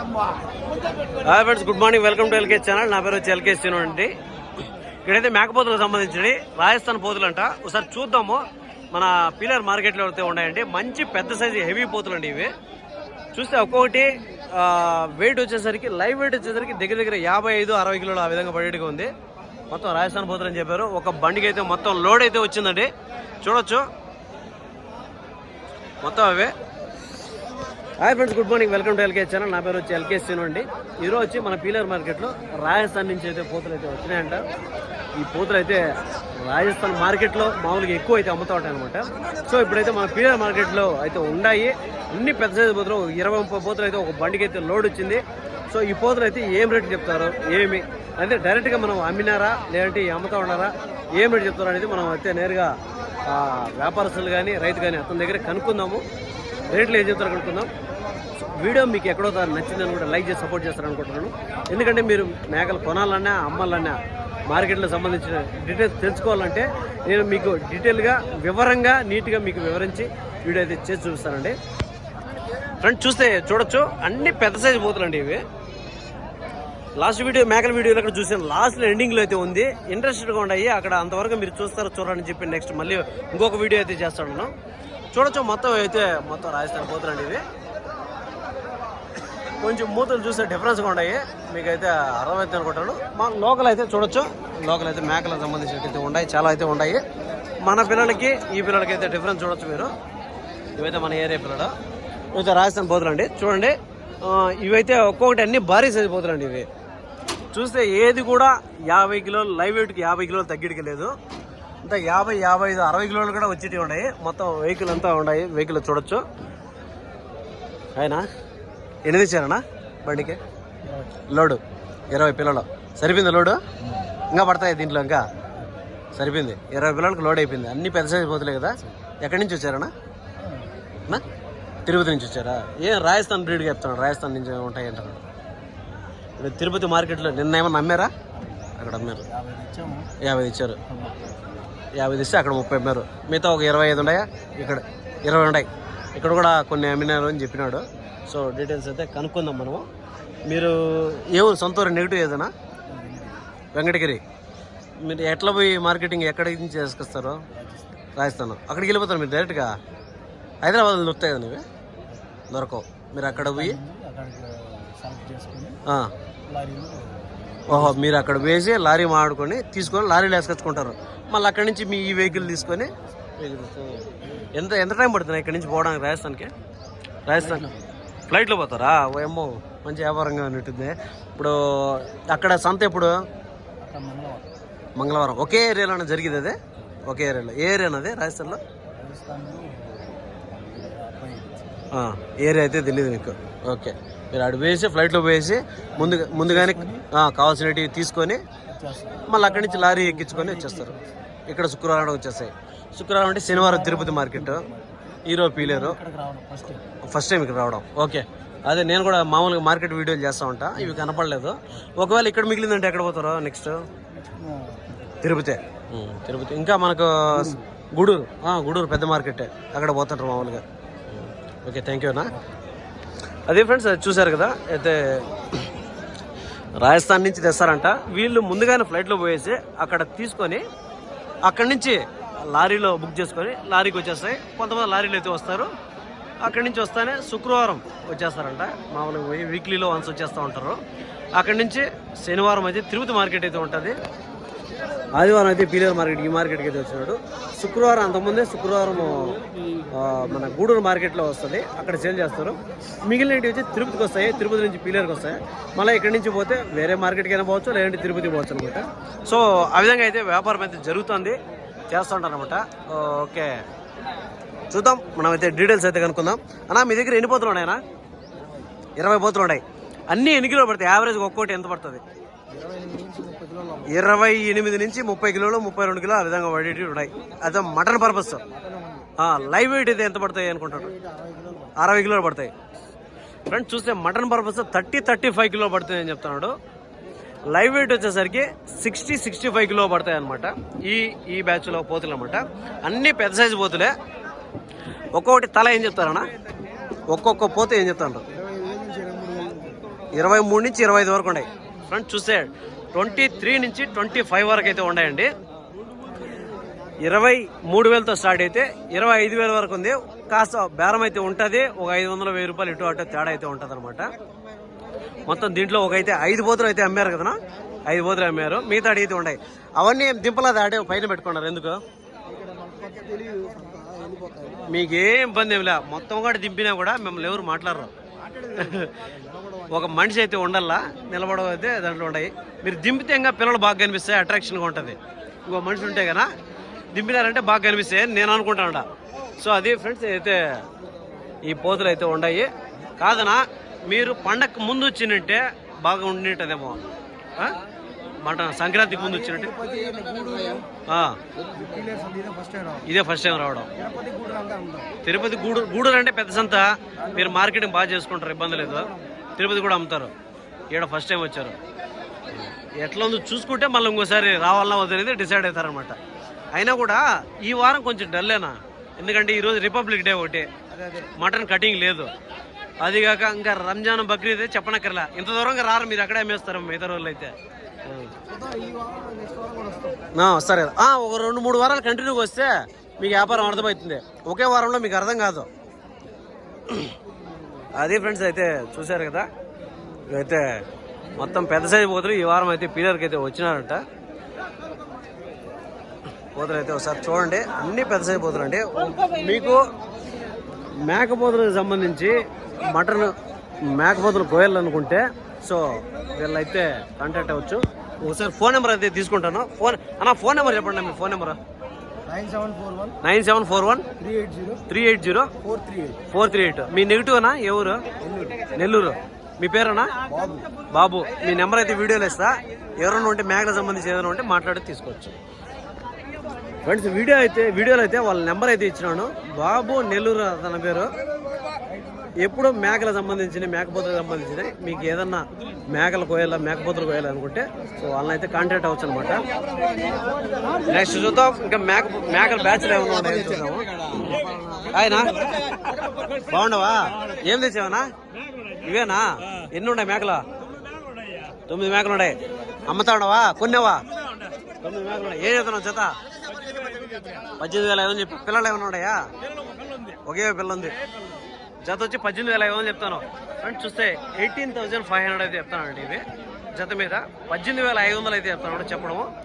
Hi friends good morning welcome to LK channel నా పేరు వచ్చి ఎల్కే చీను అండి. ఇక్కడైతే మేకపోతులకు సంబంధించినవి. రాజస్థాన్ పోతులు అంట ఒకసారి చూద్దాము. మన పిల్లర్ మార్కెట్లో అయితే ఉన్నాయండి. మంచి పెద్ద సైజు హెవీ పోతులు అండి ఇవి. చూస్తే ఒక్కొక్కటి వెయిట్ వచ్చేసరికి లైవ్ వెయిట్ వచ్చేసరికి దగ్గర దగ్గర యాభై ఐదు అరవై కిలోలు ఆ విధంగా పడేట్టుగా ఉంది. మొత్తం రాజస్థాన్ పోతులు అని చెప్పారు. ఒక బండికి అయితే మొత్తం లోడ్ అయితే వచ్చిందండి. చూడొచ్చు. మొత్తం అవే. Hi friends good morning. Welcome to LK channel. నా పేరు వచ్చి ఎల్కే సీను అండి. ఈరోజు వచ్చి మన పీలర్ మార్కెట్లో రాజస్థాన్ నుంచి అయితే పూతలు అయితే వచ్చినాయంట. ఈ పూతలు అయితే రాజస్థాన్ మార్కెట్లో మామూలుగా ఎక్కువ అయితే అమ్ముతా ఉంటాయి అనమాట సో ఇప్పుడైతే మన పీలర్ మార్కెట్లో అయితే ఉన్నాయి. అన్ని పెద్ద సైజు పూతలు ఇరవై ముప్పై పోతులు అయితే ఒక బండికి అయితే లోడ్ వచ్చింది. సో ఈ పోతులు అయితే ఏం రేటు చెప్తారు? ఏమి? అంటే డైరెక్ట్గా మనం అమ్మినారా? లేదంటే అమ్ముతా ఉన్నారా? ఏం రేటు చెప్తారు అనేది మనం అయితే నేరుగా వ్యాపారస్తులు కానీ రైతు కానీ అతని దగ్గర కనుక్కుందాము. రేట్లు ఏం చెప్తారు కనుక్కుందాం. వీడియో మీకు ఎక్కడో నచ్చిందని కూడా లైక్ చేసి సపోర్ట్ చేస్తారనుకుంటున్నాను ఎందుకంటే మీరు మేకలు కొనాలన్నా అమ్మాలన్నా మార్కెట్లో సంబంధించిన డీటెయిల్స్ తెలుసుకోవాలంటే నేను మీకు డీటెయిల్గా వివరంగా నీట్గా మీకు వివరించి వీడియో అయితే చేసి చూపిస్తానండి. ఫ్రెండ్ చూస్తే చూడొచ్చు. అన్ని పెద్ద సైజు పోతులండి ఇవి. లాస్ట్ వీడియో మేకల వీడియోలో అక్కడ చూసాను. లాస్ట్ ఎండింగ్లో అయితే ఉంది. ఇంట్రెస్టెడ్గా ఉన్నాయి. అక్కడ అంతవరకు మీరు చూస్తారో చూడాలని చెప్పి నెక్స్ట్ మళ్ళీ ఇంకొక వీడియో అయితే చేస్తాను చూడొచ్చు. మొత్తం అయితే మొత్తం రాజస్థాన్ పోతులండి ఇవి. కొంచెం మూతలు చూస్తే డిఫరెన్స్గా ఉన్నాయి మీకైతే అర్థమైతే అనుకుంటాను. మా లోకల్ అయితే చూడొచ్చు. లోకల్ అయితే మేకలకు సంబంధించినట్టు ఉన్నాయి చాలా అయితే ఉన్నాయి మన పిల్లలకి ఈ పిల్లలకి అయితే డిఫరెన్స్ చూడొచ్చు మీరు. ఇవైతే మన ఏరియా పిల్లలు. ఇవైతే రాజస్థాన్ పోతులండి చూడండి. ఇవైతే ఒక్కొక్కటి అన్ని భారీ సైజు పోతులండి ఇవి. చూస్తే ఏది కూడా యాభై కిలోలు లైవ్ వెయిట్కి యాభై కిలోలు తగ్గిడికి లేదు. అంతా యాభై యాభై ఐదు అరవై కిలోలు కూడా వచ్చేటివి ఉన్నాయి. మొత్తం వెహికల్ అంతా ఉన్నాయి వెహికల్ చూడొచ్చు. అయినా? ఎనిమిది ఇచ్చారనా బండికి? లోడు. ఇరవై పిల్లలు. సరిపోయింది లోడు? ఇంకా పడతాయి దీంట్లో ఇంకా? సరిపోయింది. ఇరవై పిల్లలకు లోడ్ అయిపోయింది. అన్ని పెద్ద సైజు పోతులే కదా. ఎక్కడి నుంచి వచ్చారనా? తిరుపతి నుంచి వచ్చారా? ఏం రాజస్థాన్ బ్రీడ్ చెప్తున్నాడు. రాజస్థాన్ నుంచి ఉంటాయి అంటారు. ఇప్పుడు తిరుపతి మార్కెట్లో నిన్న ఏమన్నా అమ్మారా? అక్కడ అమ్మారు. యాభై ఇచ్చారు యాభై ఇస్తే అక్కడ ముప్పై అమ్మారు. మిగతా ఒక ఇరవై ఐదు ఉన్నాయా ఇక్కడ ఇరవై ఉన్నాయి ఇక్కడ కూడా కొన్ని అమ్మినారు అని చెప్పినాడు. సో డీటెయిల్స్ అయితే కనుక్కుందాం మనము. మీరు ఏ ఊరు? సొంత ఊరు నెగిటివ్ ఏదైనా? వెంకటగిరి. మీరు ఎట్లా పోయి మార్కెటింగ్ ఎక్కడి నుంచి చేసుకొస్తారు? రాజస్థాన్. అక్కడికి వెళ్ళిపోతారు మీరు డైరెక్ట్గా? హైదరాబాద్లో దొరుకుతాయి కదా దొరకవు. మీరు అక్కడ పోయి. ఓహో మీరు అక్కడ వేసి లారీ మాడుకొని తీసుకొని లారీలు వేసుకొచ్చుకుంటారు మళ్ళీ అక్కడి నుంచి మీ ఈ వెహికల్ తీసుకొని వెహికల్ తీసుకొని- ఎంత ఎంత టైం పడుతుంది ఇక్కడ నుంచి పోవడానికి రాజస్థాన్కి? రాజస్థాన్ ఫ్లైట్లో పోతారా? ఏమో మంచి వ్యాపారంగా ఉంటుంది ఇప్పుడు అక్కడ సంత ఎప్పుడు? మంగళవారం. ఒకే ఏరియాలోనే జరిగింది అదే? ఒకే ఏరియాలో. ఏ ఏరియా అదే రాజస్థాన్లో? ఏరియా అయితే తెలియదు మీకు ఓకే. మీరు అటు వేసి ఫ్లైట్లో పోయేసి ముందుగా ముందుగానే కావాల్సినవి తీసుకొని మళ్ళీ అక్కడి నుంచి లారీ ఎక్కించుకొని వచ్చేస్తారు. ఇక్కడ శుక్రవారం వచ్చేస్తాయి. శుక్రవారం అంటే శనివారం Tirupati market. Hero Pileru. First time ఇక్కడ రావడం. ఓకే అదే నేను కూడా మామూలుగా మార్కెట్ వీడియోలు చేస్తూ ఉంటా. ఇవి కనపడలేదు. ఒకవేళ ఇక్కడ మిగిలిందంటే ఎక్కడ పోతారో? నెక్స్ట్ తిరుపతి. ఉమ్, తిరుపతి. ఇంకా మనకు గూడూరు. గూడూరు. పెద్ద మార్కెట్. అక్కడ పోతుంటారు మామూలుగా. ఓకే థ్యాంక్ యూ అన్న. అదే ఫ్రెండ్స్ అది చూసారు కదా? అయితే రాజస్థాన్ నుంచి తెస్తారంట. వీళ్ళు ముందుగానే ఫ్లైట్లో పోయేసి అక్కడ తీసుకొని అక్కడి నుంచి లారీలో బుక్ చేసుకొని లారీకి వచ్చేస్తాయి. కొంతమంది లారీలు అయితే వస్తారు. అక్కడి నుంచి వస్తానే శుక్రవారం వచ్చేస్తారంట. మామూలుగా పోయి వీక్లీలో వన్స్ వచ్చేస్తూ ఉంటారు. అక్కడి నుంచి శనివారం అయితే తిరుపతి మార్కెట్ అయితే ఉంటుంది. ఆదివారం అయితే పీలేరు మార్కెట్ ఈ మార్కెట్కి అయితే వచ్చినాడు శుక్రవారం అంతకుముందే శుక్రవారం మన గూడూరు మార్కెట్లో వస్తుంది. అక్కడ సేల్ చేస్తారు. మిగిలినవి వచ్చి తిరుపతికి వస్తాయి. తిరుపతి నుంచి పీలేరుకి వస్తాయి. మళ్ళీ ఇక్కడి నుంచి పోతే వేరే మార్కెట్కి అయినా పోవచ్చు లేదంటే తిరుపతి పోవచ్చు అనమాట. సో ఆ విధంగా అయితే వ్యాపారం అయితే జరుగుతుంది. చేస్తుంటారు అనమాట ఓకే. చూద్దాం మనం అయితే డీటెయిల్స్ అయితే కనుక్కుందాం. అన్నా మీ దగ్గర ఎన్ని పోతులు ఉన్నాయన్నా? ఇరవై పోతులు ఉన్నాయి. అన్నీ ఎన్ని కిలోలు పడతాయి? యావరేజ్ ఒక్కోటి ఎంత పడుతుంది? ఇరవై ఎనిమిది నుంచి ముప్పై కిలోలు ముప్పై రెండు కిలో ఆ విధంగా పడేటివి ఉన్నాయి. అదే మటన్ పర్పస్. లైవ్ వెయిట్ అయితే ఎంత పడతాయి అనుకుంటాడు అరవై కిలోలు పడతాయి. ఫ్రెండ్స్ చూస్తే mutton purpose thirty thirty five kilo పడుతుంది అని చెప్తున్నాడు. లైవ్ వెయిట్ వచ్చేసరికి సిక్స్టీ సిక్స్టీ ఫైవ్ కిలో పడతాయి అనమాట ఈ ఈ బ్యాచ్లో పోతులు అనమాట అన్ని పెద్ద సైజు పోతులే. ఒక్కొక్కటి తల ఏం చెప్తారన్నా? ఒక్కొక్క పోతే ఏం చెప్తారు ఇరవై మూడు నుంచి ఇరవై ఐదు వరకు ఉన్నాయి. ఫ్రెండ్స్ చూసే ట్వంటీ త్రీ నుంచి ట్వంటీ ఫైవ్ వరకు అయితే ఉన్నాయండి. ఇరవై మూడు వేలతో స్టార్ట్ అయితే ఇరవై ఐదు వేల వరకు ఉంది. కాస్త బేరం అయితే ఉంటుంది. ఒక ఐదు వందల వెయ్యి రూపాయలు ఇటు అటు తేడా అయితే ఉంటుంది అనమాట మొత్తం దీంట్లో ఒక అయితే ఐదు పోతులు అయితే అమ్మారు కదా ఐదు పోతులు అమ్మారు. మిగతా అయితే ఉన్నాయి అవన్నీ దింపలా దాడే పైన పెట్టుకున్నారు ఎందుకు? మీకేం ఇబ్బంది ఏం లే. మొత్తం కూడా దింపినా కూడా మిమ్మల్ని ఎవరు మాట్లాడరు. ఒక మనిషి అయితే ఉండల్లా నిలబడవ అయితే దాంట్లో ఉన్నాయి మీరు దింపితే ఇంకా పిల్లలు బాగా కనిపిస్తాయి అట్రాక్షన్గా ఉంటుంది. ఇంకో మనిషి ఉంటే కదా దింపినారంటే బాగా కనిపిస్తాయి నేను అనుకుంటాను సో అది ఫ్రెండ్స్ అయితే ఈ పోతులు అయితే ఉన్నాయి కాదనా మీరు పండగ ముందు వచ్చినట్టే బాగా ఉండినట్టదేమో ఆ? మటన్ సంక్రాంతికి ముందు వచ్చినట్టు ఇదే ఫస్ట్ టైం రావడం. తిరుపతి గూడూరు గూడూరు అంటే పెద్ద సంత. మీరు మార్కెటింగ్ బాగా చేసుకుంటారు ఇబ్బంది లేదు. తిరుపతి కూడా అమ్ముతారు. ఈడ ఫస్ట్ టైం వచ్చారు. ఎట్లా ఉందో చూసుకుంటే మళ్ళీ ఇంకోసారి రావాలన్నా వద్దనేది డిసైడ్ అవుతారనమాట అయినా కూడా ఈ వారం కొంచెం డల్లేనా ఎందుకంటే ఈరోజు రిపబ్లిక్ డే ఒకటి. మటన్ కటింగ్ లేదు. అది కాక ఇంకా రంజాన్ బక్రీద్ చెప్పనక్కర్లా. ఇంత దూరంగా రారు మీరు అక్కడే అమ్మేస్తారు మిగతా రోజులు అయితే సరే. ఒక రెండు మూడు వారాలు కంటిన్యూగా వస్తే మీకు వ్యాపారం అర్థమవుతుంది. ఒకే వారంలో మీకు అర్థం కాదు. అది ఫ్రెండ్స్ అయితే చూశారు కదా. అయితే మొత్తం పెద్ద సైజు పోతులు. ఈ వారం అయితే పీలర్కి అయితే వచ్చినారంట. పోతులు అయితే ఒకసారి చూడండి. అన్ని పెద్ద సైజు పోతులు అండి. మీకు మేకపోతులకు సంబంధించి మటన్ మేకపోతులు కోయాలనుకుంటే సో వీళ్ళైతే కాంటాక్ట్ అవ్వచ్చు. ఒకసారి ఫోన్ నెంబర్ అయితే తీసుకుంటాను. ఫోన్ అన్న ఫోన్ నెంబర్ చెప్పండి మీ phone number. Nine seven four one three eight zero four three eight మీ నెగిటివ్నా ఏ ఊరు? నెల్లూరు. మీ పేరేనా బాబు. బాబు. మీ నెంబర్ అయితే వీడియోలో ఇస్తా. ఎవరైనా ఉంటే మేకలకు సంబంధించి ఏదైనా ఉంటే మాట్లాడి తీసుకోవచ్చు. ఫ్రెండ్స్ వీడియో అయితే వీడియోలో అయితే వాళ్ళ నెంబర్ అయితే ఇచ్చినాను. బాబు నెల్లూరు తన పేరు. ఎప్పుడు మేకలకు సంబంధించిన మేకపోతులకు సంబంధించిన మీకు ఏదన్నా మేకలు కోయాలా మేకపోతులు కోయాలి అనుకుంటే సో వాళ్ళని అయితే కాంటాక్ట్ అవ్వచ్చు అనమాట నెక్స్ట్ చూద్దాం. ఇంకా మేక మేకల బ్యాచ్లు ఏమైనా ఉన్నాయో చూద్దాము. ఆయన? బాగుండవా? ఏం తెచ్చావనా? ఇవేనా? ఎన్ని ఉన్నాయి మేకలు? తొమ్మిది మేకలు ఉన్నాయి. అమ్ముతా ఉండవా కొన్నావా? తొమ్మిది మేకలు ఉన్నాయి. ఏం చెప్తున్నావు చేత పద్దెనిమిది వేల ఐదు చెప్పి. పిల్లలు ఏమైనా ఉన్నాయా? ఒకే పిల్ల ఉంది. జత వచ్చి పద్దెనిమిది వేల ఐదు వందలు చెప్తాను. ఫ్రెండ్స్ చూస్తే ఎయిటీన్ థౌజండ్ ఫైవ్ హండ్రెడ్ అయితే చెప్తానండి ఇవి. జత మీద పద్దెనిమిది వేల ఐదు వందలు అయితే చెప్తాను చెప్పడము.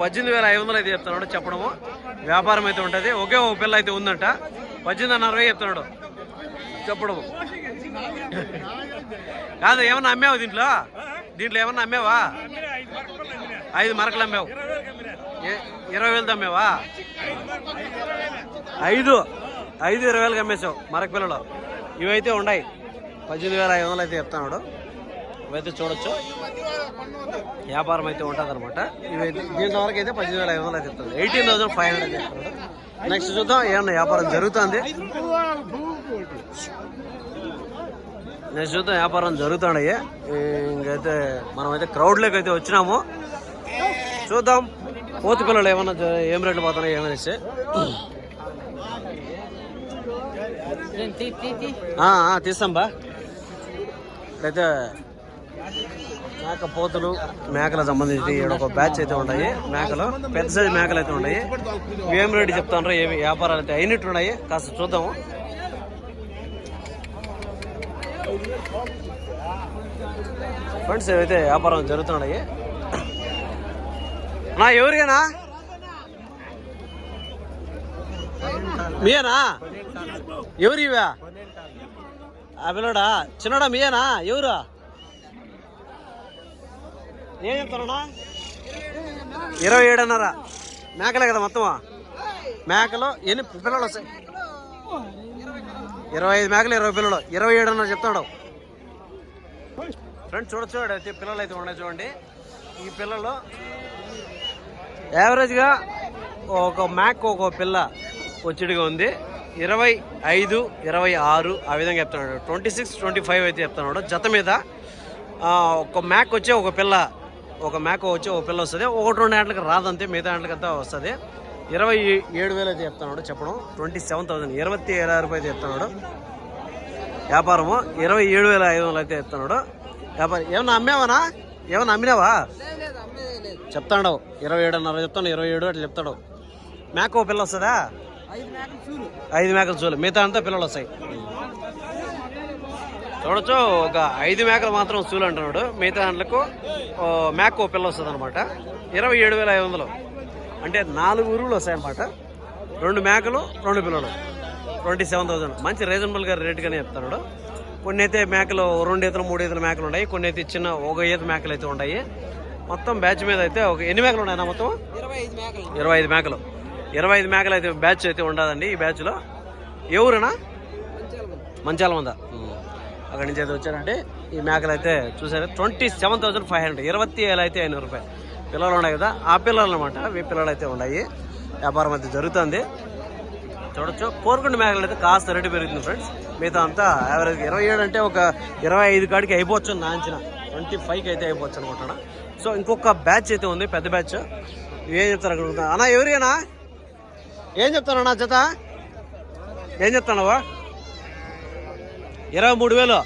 పద్దెనిమిది వేల ఐదు వందలు అయితే చెప్తున్నాడు చెప్పడము. వ్యాపారం అయితే ఉంటుంది. ఒకే ఒక పిల్ల అయితే ఉందంట. పద్దెనిమిది అరవై చెప్తున్నాడు చెప్పడము. కాదు ఏమన్నా అమ్మావు దీంట్లో? దీంట్లో ఏమన్నా అమ్మావా? ఐదు మరకలు అమ్మావు. ఏ- ఇరవై వేలతో అమ్మావా? ఐదు. ఐదు ఇరవై వేలకు అమ్మేసావు మరక పిల్లలు. ఇవైతే ఉన్నాయి. పద్దెనిమిది వేల ఐదు వందలు అయితే చెప్తున్నాడు. ఇవైతే చూడొచ్చు. వ్యాపారం అయితే ఉంటుంది అనమాట ఇవైతే దీంట్లో వరకు అయితే పద్దెనిమిది వేల ఐదు వందలు అయితే చెప్తుంది ఎయిటీన్ థౌసండ్ ఫైవ్ హండ్రెడ్ చెప్తున్నాడు నెక్స్ట్ చూద్దాం ఏమన్నా వ్యాపారం జరుగుతుంది. నెక్స్ట్ చూద్దాం వ్యాపారం జరుగుతున్నాయి ఇంకైతే మనమైతే క్రౌడ్లోకి అయితే వచ్చినాము. చూద్దాం. పోతు పిల్లలు ఏమన్నా ఏం రేట్లు పోతున్నాయి ఏమనేసి. తీస్తాం బా. అయితే మేక పోతులు మేకలకు సంబంధించి ఒక బ్యాచ్ అయితే ఉన్నాయి మేకలు పెద్ద సైజు మేకలు అయితే ఉన్నాయి ఏం రేటు చెప్తాను ఏమి వ్యాపారాలు అయితే అయినట్టు ఉన్నాయి. కాస్త చూద్దాము. ఫ్రెండ్స్ ఏవైతే వ్యాపారం జరుగుతున్నాయి నా ఎవరికేనా? మీయేనా? ఎవరు ఇవా ఆ పిల్లడా చిన్నడా మీయేనా? ఎవరు? ఏం చెప్తారా ఇరవై ఏడున్నర మేకలే కదా మొత్తం మేకలు ఎన్ని పిల్లలు వస్తాయి? ఇరవై ఐదు మేకలు ఇరవై పిల్లలు. ఇరవై ఏడున్నర చెప్తాడు ఫ్రెండ్స్ చూడొచ్చు అయితే పిల్లలు అయితే ఉన్నాయి చూడండి. ఈ పిల్లలు యావరేజ్గా ఒక మ్యాక్ ఒక పిల్ల. వచ్చేటిగా ఉంది. ఇరవై ఐదు ఇరవై ఆరు ఆ విధంగా చెప్తున్నాడు. ట్వంటీ సిక్స్ ట్వంటీ ఫైవ్ అయితే చెప్తున్నాడు జత మీద ఒక మ్యాక్ వచ్చి ఒక పిల్ల ఒక మ్యాక్ వచ్చి ఒక పిల్ల వస్తుంది. ఒకటి రెండు గంటలకు రాదంతే మిగతా గంటలకంతా వస్తుంది. ఇరవై ఏడు వేలు అయితే చెప్తున్నాడు చెప్పడం. ట్వంటీ సెవెన్ థౌసండ్ ఇరవై ఏడు రూపాయలు అయితే చెప్తున్నాడు వ్యాపారము ఇరవై ఏడు వేల ఐదు వందలు అయితే ఇస్తున్నాడు వ్యాపారం ఏమన్నా అమ్మావనా? ఏమన్నా అమ్మినావా? చెప్తాడు ఇరవై ఏడున్నర చెప్తాను ఇరవై ఏడు అట్లా చెప్తాడు. మేక ఓ పిల్ల వస్తుందా? ఐదు మేకలు చూలు. ఐదు మేకలు చూలు. మిగతా అంతా పిల్లలు వస్తాయి. చూడొచ్చు ఒక ఐదు మేకలు మాత్రం చూలు అంటున్నాడు. మిగతా దాంట్లకు మేక పిల్ల వస్తుంది అనమాట ఇరవై ఏడు వేల ఐదు వందలు. అంటే నాలుగు ఉరువులు వస్తాయి అనమాట రెండు మేకలు రెండు పిల్లలు. Twenty seven thousand. మంచి రీజనబుల్గా రేట్గానే చెప్తున్నాడు. కొన్ని అయితే మేకలు రెండు ఈతలు మూడు ఈతల మేకలు ఉన్నాయి. కొన్ని అయితే చిన్న ఒక ఈత మేకలు అయితే ఉన్నాయి. మొత్తం బ్యాచ్ మీద అయితే ఒక ఎన్ని మేకలు ఉన్నాయి మొత్తం? ఇరవై ఐదు మేకలు. ఇరవై ఐదు మేకలు అయితే బ్యాచ్ అయితే ఉండదండి ఈ బ్యాచ్లో. ఎవరునా మంచాల మంద అక్కడి నుంచి అయితే వచ్చారంటే ఈ మేకలు అయితే చూసారు twenty seven thousand five hundred. ఇరవై ఏళ్ళు అయితే ఐనూరు రూపాయలు. పిల్లలు ఉన్నాయి కదా ఆ పిల్లలు అనమాట ఈ పిల్లలు అయితే ఉన్నాయి. వ్యాపారం అయితే జరుగుతుంది. చూడొచ్చు. కోరుకుండ మేకలు అయితే కాస్త రేటు పెరుగుతుంది ఫ్రెండ్స్. మిగతా అంతా యావరేజ్ ఇరవై ఏడు అంటే ఒక ఇరవై ఐదు కాడికి అయిపోవచ్చు నా అంచనా ట్వంటీ ఫైవ్కి అయితే అయిపోవచ్చు అనుకుంటున్నా. సో ఇంకొక బ్యాచ్ అయితే ఉంది పెద్ద బ్యాచ్. ఏం చెప్తారు అక్కడ అన్నా ఎవరినా ఏం చెప్తాను అన్నా జత? ఏం చెప్తానవా ఇరవై మూడు వేలు.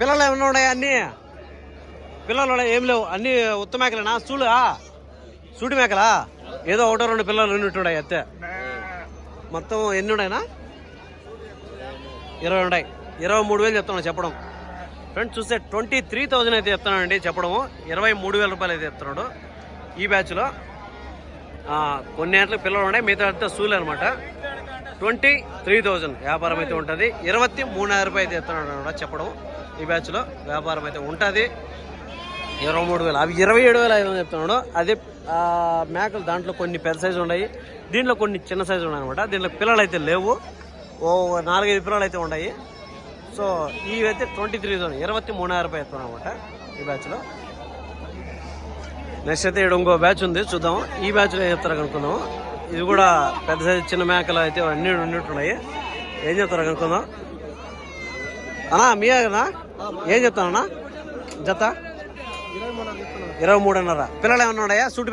పిల్లలు ఏమన్నా ఉన్నాయా అన్నీ? పిల్లలు ఏం లేవు. అన్నీ ఉత్త మేకలేనా? చూడా సూటి మేకలా? ఏదో ఒకటో రెండు పిల్లలు ఉన్నట్టున్నాయి అంతే. మొత్తం ఎన్ని ఉన్నాయినా? ఇరవై ఉన్నాయి. ఇరవై మూడు వేలు చెప్తున్నాను చెప్పడం. ఫ్రెండ్స్ చూస్తే ట్వంటీ త్రీ థౌజండ్ అయితే చెప్తున్నానండి చెప్పడము. ఇరవై మూడు వేల రూపాయలు అయితే చెప్తున్నాడు ఈ బ్యాచ్లో. కొన్ని ఏళ్ళ పిల్లలు ఉన్నాయి మిగతా అంతా సూలు అనమాట ట్వంటీ త్రీ థౌజండ్ వ్యాపారం అయితే ఉంటుంది. ఇరవై మూడున్నర రూపాయలు అయితే ఎత్తున్నాడు అనమాట చెప్పడం. ఈ బ్యాచ్లో వ్యాపారం అయితే ఉంటుంది. ఇరవై మూడు వేలు అవి ఇరవై ఏడు వేల ఐదు వందలు చెప్తున్నాడు. అదే మేకలు దాంట్లో కొన్ని పెద్ద సైజు ఉన్నాయి. దీంట్లో కొన్ని చిన్న సైజు ఉన్నాయి అనమాట దీంట్లో పిల్లలు అయితే లేవు. ఓ నాలుగైదు పిల్లలు అయితే ఉన్నాయి. సో ఇవి అయితే ట్వంటీ త్రీ థౌసండ్ ఇరవై మూడున్నర రూపాయలు చెప్తున్నాను అనమాట ఈ బ్యాచ్లో. నెక్స్ట్ అయితే ఇక్కడ ఇంకో బ్యాచ్ ఉంది చూద్దాం ఈ బ్యాచ్లో ఏం చెప్తారు కనుక్కుందాం ఇది కూడా పెద్ద సైజు చిన్న మేకలు అయితే అన్ని ఉన్నట్టున్నాయి ఏం చెప్తారు అనుకుందాం అన్నా మీ కదా? ఏం చెప్తానన్నా? జత? ఇరవై మూడు ఇరవై మూడున్నర పిల్లలు ఏమన్నా ఉన్నాయా సూటి